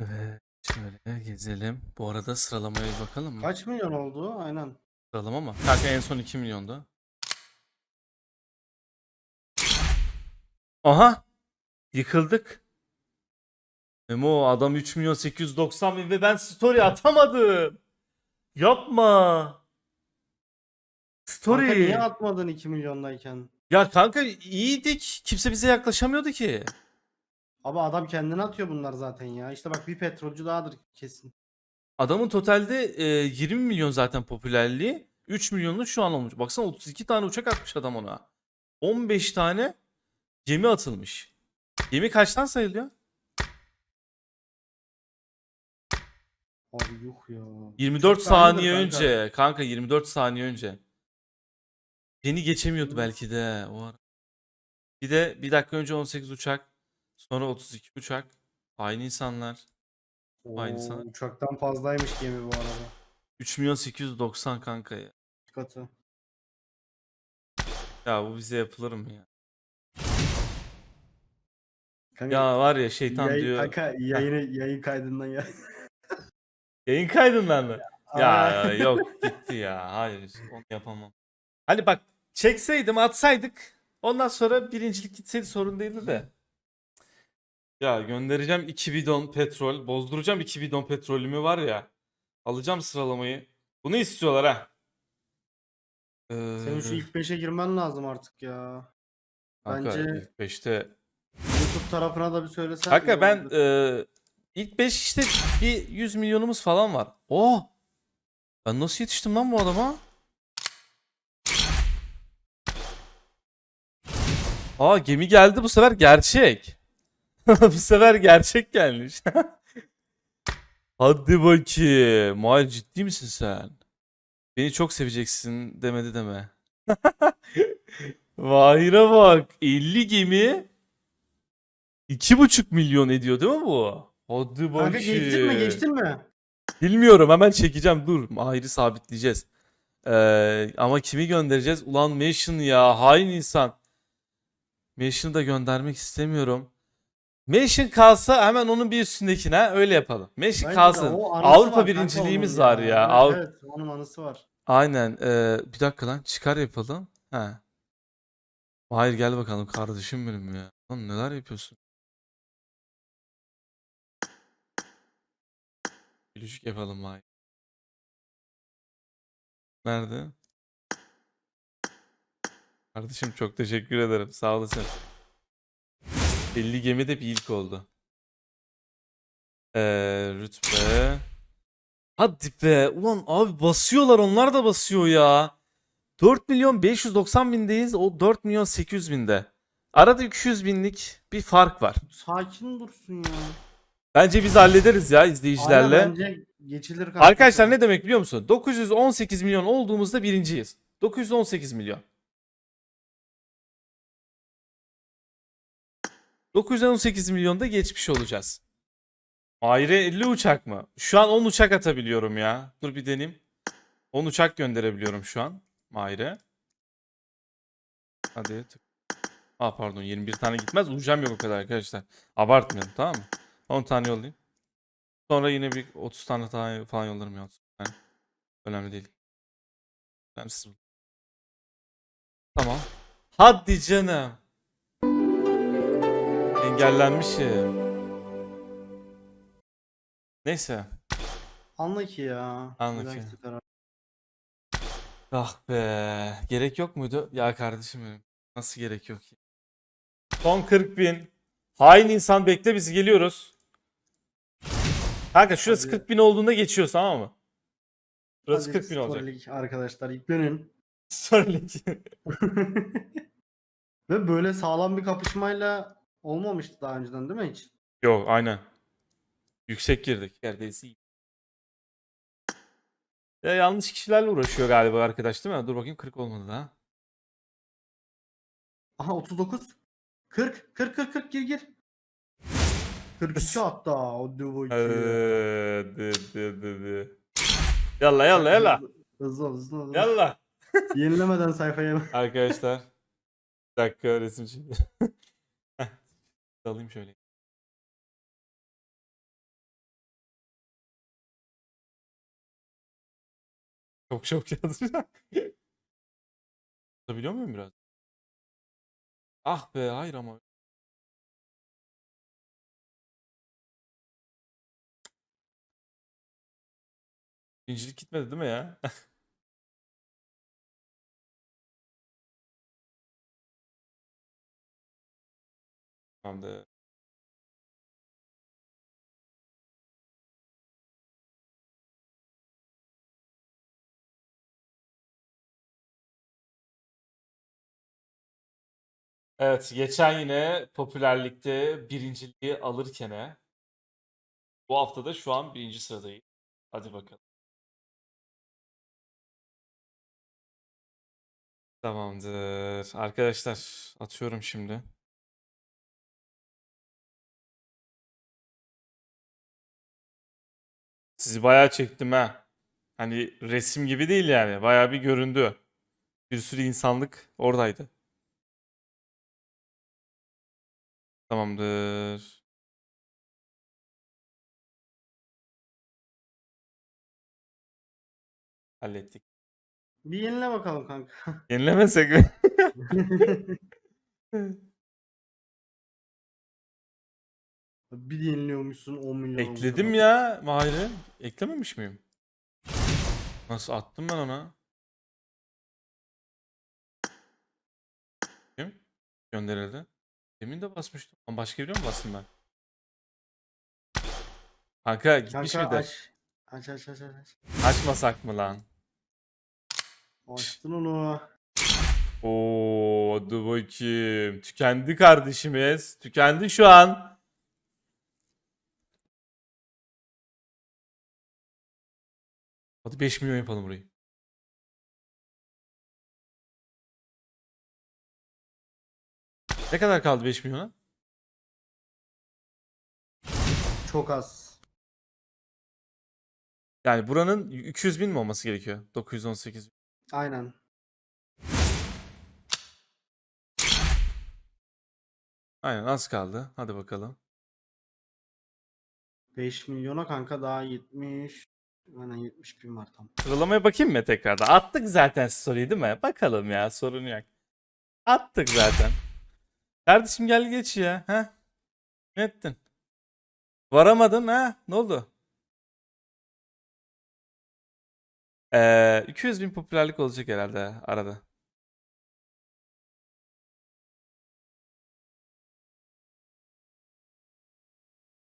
Evet, şöyle gezelim. Bu arada sıralamaya bir bakalım mı? Kaç milyon oldu? Aynen. Sıralama mı? Kanka en son 2 milyonda. Aha! Yıkıldık. Memo adam 3 milyon 890 bin ve ben story atamadım. Yapma. Story. Kanka niye atmadın 2 milyondayken? Ya kanka iyiydik. Kimse bize yaklaşamıyordu ki. Abi adam kendine atıyor bunlar zaten ya. İşte bak bir petrolcü dahadır kesin. Adamın totalde e, 20 milyon zaten popülerliği. 3 milyonlu şu an olmuş. Baksana 32 tane uçak atmış adam ona. 15 tane gemi atılmış. Gemi kaçtan sayılıyor? Abi yuh ya. 24 Çok saniye kanka. önce. Kanka 24 saniye önce. Beni geçemiyordu belki de o ara. Bir de bir dakika önce 18 uçak. Sonra 32 uçak. Aynı insanlar. Aynı Oo, sana. uçaktan fazlaymış gemi bu arada. 3 milyon 890 kanka ya. İki Katı. Ya bu bize yapılır mı ya? Kanka, Ya var ya şeytan yayın, diyor. Kanka yayını, yayın kaydından ya. Yayın kaydından mı? Ya Aa. yok gitti ya. Hayır onu yapamam. Hani bak çekseydim atsaydık ondan sonra birincilik gitseydi sorun değildi de. Ya göndereceğim 2 bidon petrol. Bozduracağım 2 bidon petrolümü var ya. Alacağım sıralamayı. Bunu istiyorlar ha. Ee, Senin şu ilk 5'e girmen lazım artık ya. kanka, bence- ilk 5'te. YouTube tarafına da bir söylesen. Kanka iyi ben e, ilk 5 işte bir 100 milyonumuz falan var. Oh! Ben nasıl yetiştim lan bu adama? Aa gemi geldi bu sefer gerçek. bu sefer gerçek gelmiş. Hadi bakayım. Mahir ciddi misin sen? Beni çok seveceksin demedi deme. Mahir'e bak. 50 gemi 2,5 milyon ediyor değil mi bu? Hadi bakayım. Kanka geçtin mi geçtin mi? Bilmiyorum hemen çekeceğim dur. Mahir'i sabitleyeceğiz. Ee, ama kimi göndereceğiz? Ulan Mansion ya hain insan. Mansion'ı da göndermek istemiyorum. Mansion kalsa hemen onun bir üstündekine öyle yapalım. Mansion Bence de kalsın. o anısı Avrupa var birinciliğimiz var ya. Evet, Av- evet onun anısı var. Aynen. ee, bir dakika lan çıkar yapalım. He. Mahir gel bakalım kardeşim benim ya. Lan neler yapıyorsun? Gülücük yapalım Mahir. Nerede? Kardeşim çok teşekkür ederim. Sağ olasın. 50 gemi de bir ilk oldu. Ee, rütbe. Hadi be. Ulan abi basıyorlar onlar da basıyor ya. 4 milyon 590 bindeyiz. O 4 milyon 800 binde. Arada 200 binlik bir fark var. Sakin dursun ya. Bence biz hallederiz ya Aynen, izleyicilerle. bence geçilir kanka. Arkadaşlar ne demek biliyor musun? 918 milyon olduğumuzda birinciyiz. 918 milyon. 918 milyonda geçmiş olacağız. Ayrı 50 uçak mı? Şu an 10 uçak atabiliyorum ya. Dur bir deneyim. 10 uçak gönderebiliyorum şu an. Mahir'e. Hadi tık. Aa pardon 21 tane gitmez. Uçacağım yok o kadar arkadaşlar. Abartmayalım tamam mı? 10 tane yollayayım. Sonra yine bir 30 tane daha falan yollarım ya. 30 tane. Önemli değil. Önemsiz. Tamam. Hadi canım. Engellenmişim. Neyse. Anla ki ya. Anla ki. Ah be. Gerek yok muydu? Ya kardeşim benim. Nasıl gerek yok ki? Son 40 bin. Hain insan bekle biz geliyoruz. Kanka şurası Hadi. 40 bin olduğunda geçiyoruz tamam mı? Burası Hadi 40 bin olacak. Storylik arkadaşlar yüklenin. Sonraki. Ve böyle sağlam bir kapışmayla olmamıştı daha önceden değil mi hiç? Yok aynen. Yüksek girdik. Neredeyse iyi. Ya yanlış kişilerle uğraşıyor galiba arkadaş değil mi? Dur bakayım 40 olmadı daha. Aha 39. 40. 40 40 40 gir gir. 42 hatta. O bakayım. Hadi, hadi, hadi. Yalla yalla yalla. Hızlı ol, hızlı ol, hızlı ol. Yalla. Yenilemeden sayfaya Arkadaşlar. Bir dakika resim çekiyorum alayım şöyle. Çok çok yazacak. Biliyor muyum biraz? Ah be hayır ama. Birincilik gitmedi değil mi ya? Tamamdır. Evet, geçen yine popülerlikte birinciliği alırken bu hafta da şu an birinci sıradayım. Hadi bakalım. Tamamdır. Arkadaşlar atıyorum şimdi. Sizi bayağı çektim ha. Hani resim gibi değil yani. Bayağı bir göründü. Bir sürü insanlık oradaydı. Tamamdır. Hallettik. Bir yenile bakalım kanka. Yenilemesek mi? bir yeniliyormuşsun 10 milyon Ekledim ya Mahir'i. Eklememiş miyim? Nasıl attım ben ona? Kim? Gönderildi. Demin de basmıştım. Ama başka biri mi bastım ben? Kanka gitmiş Kanka miydi? aç. Aç aç aç aç. aç. Açmasak mı lan? Açtın onu. Oo, hadi bakayım. Tükendi kardeşimiz. Tükendi şu an. Hadi 5 milyon yapalım burayı. Ne kadar kaldı 5 milyona? Çok az. Yani buranın 200 bin mi olması gerekiyor? 918. Aynen. Aynen az kaldı. Hadi bakalım. 5 milyona kanka daha 70. Aynen 70 bin var tam. Sıralamaya bakayım mı tekrardan? Attık zaten story'i değil mi? Bakalım ya sorun yok. Attık zaten. Kardeşim gel geç ya. Ha? Ne ettin? Varamadın ha? Ne oldu? Ee, 200 bin popülerlik olacak herhalde arada.